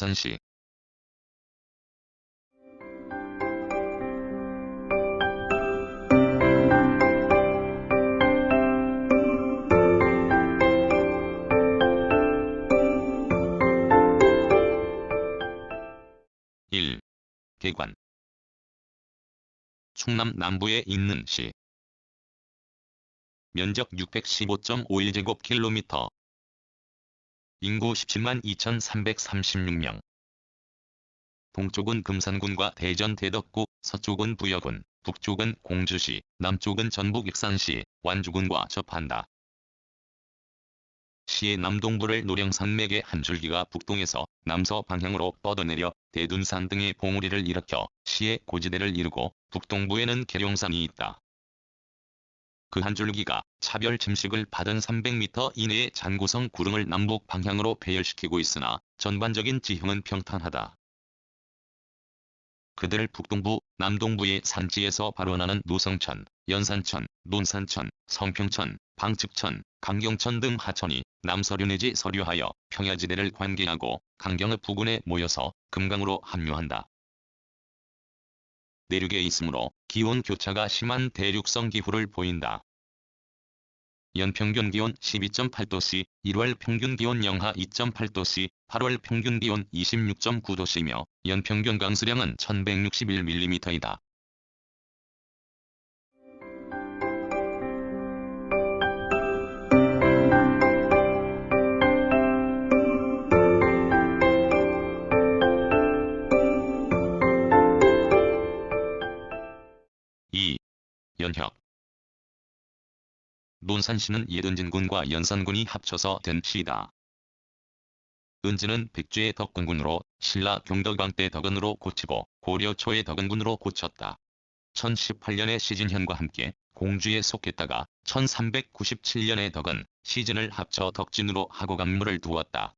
논산시. 일. 개관. 충남 남부에 있는 시. 면적 615.51제곱킬로미터 인구 17만 2,336명 동쪽은 금산군과 대전 대덕구, 서쪽은 부여군, 북쪽은 공주시, 남쪽은 전북 익산시, 완주군과 접한다. 시의 남동부를 노령산맥의 한 줄기가 북동에서 남서 방향으로 뻗어내려 대둔산 등의 봉우리를 일으켜 시의 고지대를 이루고 북동부에는 계룡산이 있다. 그 한 줄기가 차별 침식을 받은 300m 이내의 잔고성 구릉을 남북 방향으로 배열시키고 있으나 전반적인 지형은 평탄하다. 그들 북동부, 남동부의 산지에서 발원하는 노성천, 연산천, 논산천, 성평천, 방측천, 강경천 등 하천이 남서류 내지 서류하여 평야지대를 관계하고 강경의 부근에 모여서 금강으로 합류한다. 내륙에 있으므로 기온 교차가 심한 대륙성 기후를 보인다. 연평균 기온 12.8도씨, 1월 평균 기온 영하 2.8도씨, 8월 평균 기온 26.9도씨며 연평균 강수량은 1161mm이다. 연혁 논산시는 옛 은진군과 연산군이 합쳐서 된 시다. 은진은 백제의 덕근군으로 신라 경덕왕 때 덕은으로 고치고 고려 초의 덕은군으로 고쳤다. 1018년에 시진현과 함께 공주에 속했다가 1397년에 덕은 시진을 합쳐 덕진으로 하고 강물을 두었다.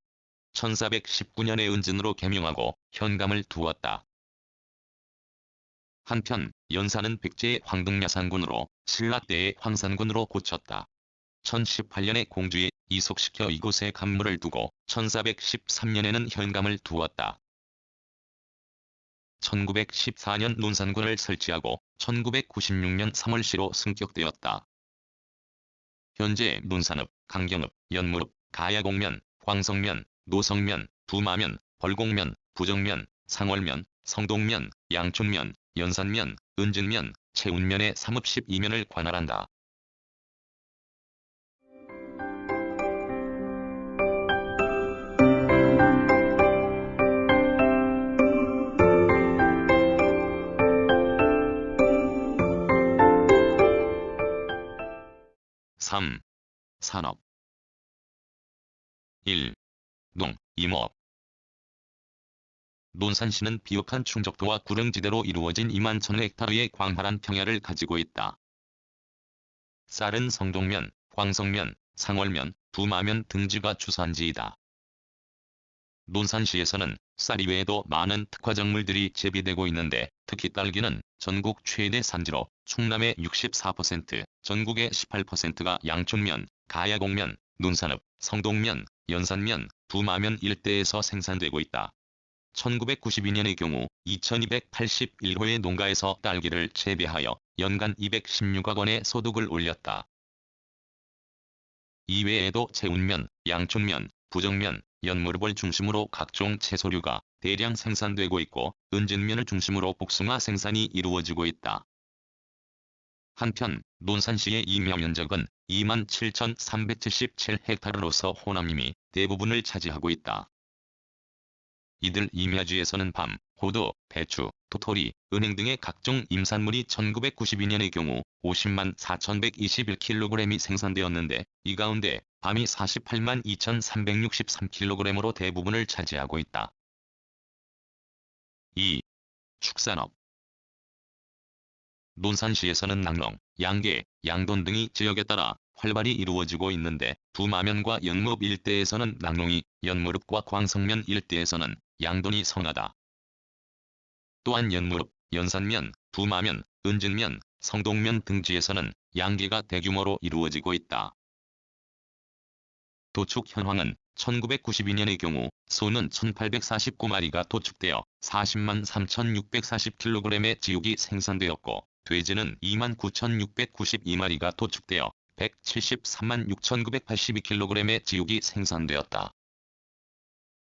1419년에 은진으로 개명하고 현감을 두었다. 한편 연산은 백제의 황등야산군으로 신라 때의 황산군으로 고쳤다. 1018년에 공주에 이속시켜 이곳에 감물을 두고 1413년에는 현감을 두었다. 1914년 논산군을 설치하고 1996년 3월시로 승격되었다. 현재 논산읍, 강경읍, 연무읍, 가야곡면, 광성면, 노성면, 두마면, 벌곡면, 부정면, 상월면, 성동면, 양촌면, 연산면, 은진면, 채운면의 3읍 12면을 관할한다. 삼. 산업 1. 농, 임업 논산시는 비옥한 충적도와 구릉지대로 이루어진 2만 천헥타르의 광활한 평야를 가지고 있다. 쌀은 성동면, 광성면, 상월면, 두마면 등지가 주산지이다. 논산시에서는 쌀 이외에도 많은 특화작물들이 재배되고 있는데 특히 딸기는 전국 최대 산지로 충남의 64%, 전국의 18%가 양촌면, 가야곡면, 논산읍, 성동면, 연산면, 두마면 일대에서 생산되고 있다. 1992년의 경우 2281호의 농가에서 딸기를 재배하여 연간 216억 원의 소득을 올렸다. 이외에도 채운면, 양촌면, 부정면, 연무릅을 중심으로 각종 채소류가 대량 생산되고 있고 은진면을 중심으로 복숭아 생산이 이루어지고 있다. 한편 논산시의 임야 면적은 27,377헥타르로서 호남임이 대부분을 차지하고 있다. 이들 임야지에서는 밤, 호두, 배추, 도토리, 은행 등의 각종 임산물이 1992년의 경우 50만 4121kg이 생산되었는데 이 가운데 밤이 48만 2363kg으로 대부분을 차지하고 있다. 2. 축산업 논산시에서는 낙농, 양계, 양돈 등이 지역에 따라 활발히 이루어지고 있는데 두마면과 연무읍 일대에서는 낙농이, 연무읍과 광성면 일대에서는 양돈이 성하다. 또한 연무읍, 연산면, 두마면, 은진면, 성동면 등지에서는 양계가 대규모로 이루어지고 있다. 도축 현황은 1992년의 경우 소는 1849마리가 도축되어 40만 3640kg의 지육이 생산되었고 돼지는 2만 9692마리가 도축되어 173만 6982kg의 지육이 생산되었다.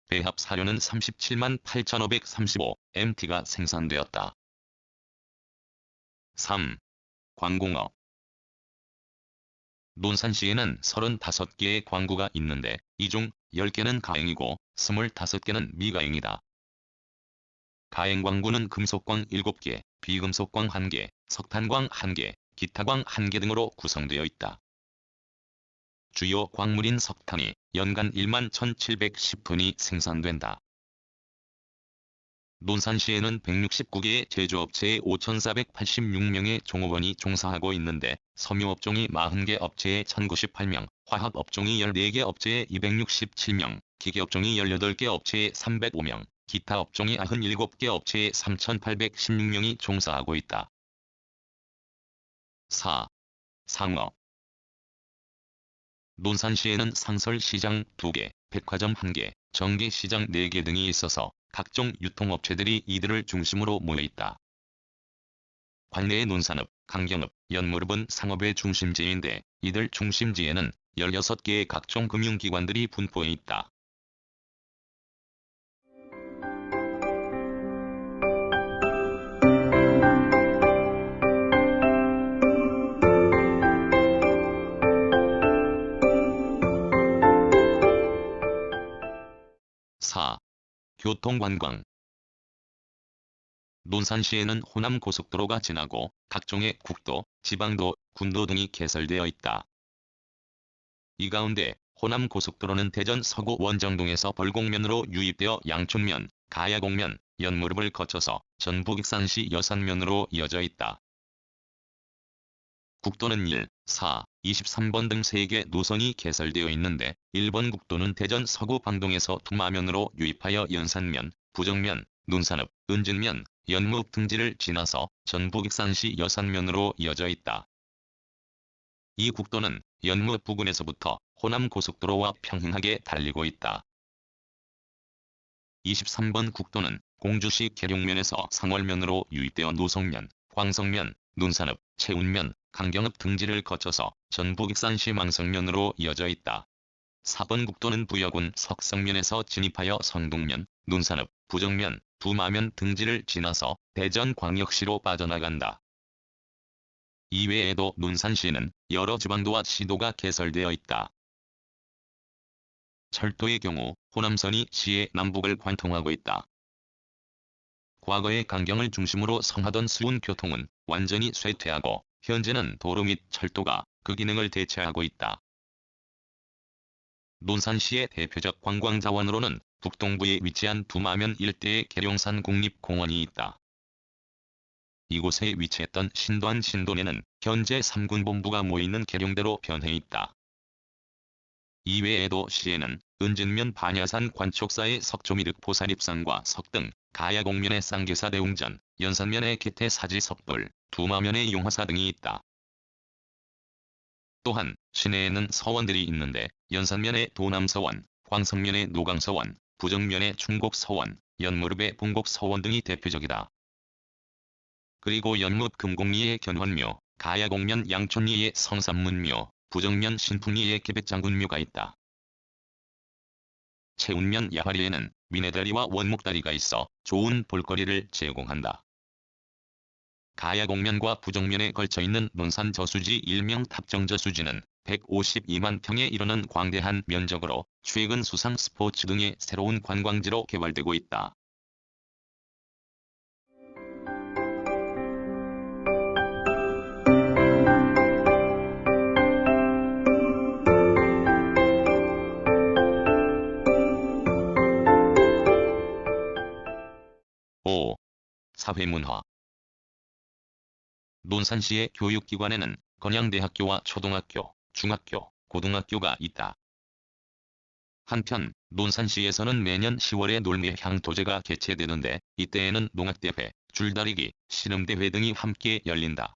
배합 사료는 37만 8535 MT가 생산되었다. 3. 광공업 논산시에는 35개의 광구가 있는데 이 중 10개는 가행이고 25개는 미가행이다. 가행광구는 금속광 7개, 비금속광 1개, 석탄광 1개, 기타광 1개 등으로 구성되어 있다. 주요 광물인 석탄이 연간 1만 1710톤이 생산된다. 논산시에는 169개의 제조업체에 5,486명의 종업원이 종사하고 있는데 섬유업종이 40개 업체에 1,098명, 화학업종이 14개 업체에 267명, 기계업종이 18개 업체에 305명, 기타 업종이 97개 업체에 3,816명이 종사하고 있다. 4. 상업 논산시에는 상설시장 2개, 백화점 1개, 전기시장 4개 등이 있어서 각종 유통업체들이 이들을 중심으로 모여있다. 관내의 논산업, 강경업, 연무업은 상업의 중심지인데 이들 중심지에는 16개의 각종 금융기관들이 분포해 있다. 교통관광 논산시에는 호남고속도로가 지나고 각종의 국도, 지방도, 군도 등이 개설되어 있다. 이 가운데 호남고속도로는 대전 서구 원정동에서 벌곡면으로 유입되어 양촌면, 가야곡면, 연무읍을 거쳐서 전북 익산시 여산면으로 이어져 있다. 국도는 1, 4, 23번 등 3개 노선이 개설되어 있는데 1번 국도는 대전 서구 방동에서 두마면으로 유입하여 연산면, 부정면, 논산읍, 은진면, 연무읍 등지를 지나서 전북 익산시 여산면으로 이어져 있다. 이 국도는 연무읍 부근에서부터 호남 고속도로와 평행하게 달리고 있다. 23번 국도는 공주시 계룡면에서 상월면으로 유입되어 노성면, 광성면, 논산읍, 채운면, 강경읍 등지를 거쳐서 전북 익산시 망성면으로 이어져 있다. 4번 국도는 부여군 석성면에서 진입하여 성동면, 논산읍, 부정면, 부마면 등지를 지나서 대전광역시로 빠져나간다. 이외에도 논산시는 여러 지방도와 시도가 개설되어 있다. 철도의 경우 호남선이 시의 남북을 관통하고 있다. 과거의 강경을 중심으로 성하던 수운 교통은 완전히 쇠퇴하고 현재는 도로 및 철도가 그 기능을 대체하고 있다. 논산시의 대표적 관광자원으로는 북동부에 위치한 두마면 일대의 계룡산 국립공원이 있다. 이곳에 위치했던 신도안 신도내는 현재 3군 본부가 모이는 계룡대로 변해 있다. 이외에도 시에는 은진면 반야산 관촉사의 석조미륵 보살입산과 석등, 가야곡면의 쌍계사 대웅전, 연산면의 기태 사지 석돌, 두마면의 용화사 등이 있다. 또한 시내에는 서원들이 있는데 연산면의 도남서원, 광성면의 노강서원, 부정면의 충곡서원, 연무읍의 봉곡서원 등이 대표적이다. 그리고 연못 금곡리의 견환묘, 가야곡면 양촌리의 성삼문묘, 부정면 신풍리의 개백장군묘가 있다. 채운면 야화리에는 미네다리와 원목다리가 있어 좋은 볼거리를 제공한다. 가야곡면과 부정면에 걸쳐있는 논산 저수지 일명 탑정저수지는 152만 평에 이르는 광대한 면적으로 최근 수상 스포츠 등의 새로운 관광지로 개발되고 있다. 사회문화 논산시의 교육기관에는 건양대학교와 초등학교, 중학교, 고등학교가 있다. 한편 논산시에서는 매년 10월에 놀매 향도제가 개최되는데 이때에는 농악대회, 줄다리기, 씨름대회 등이 함께 열린다.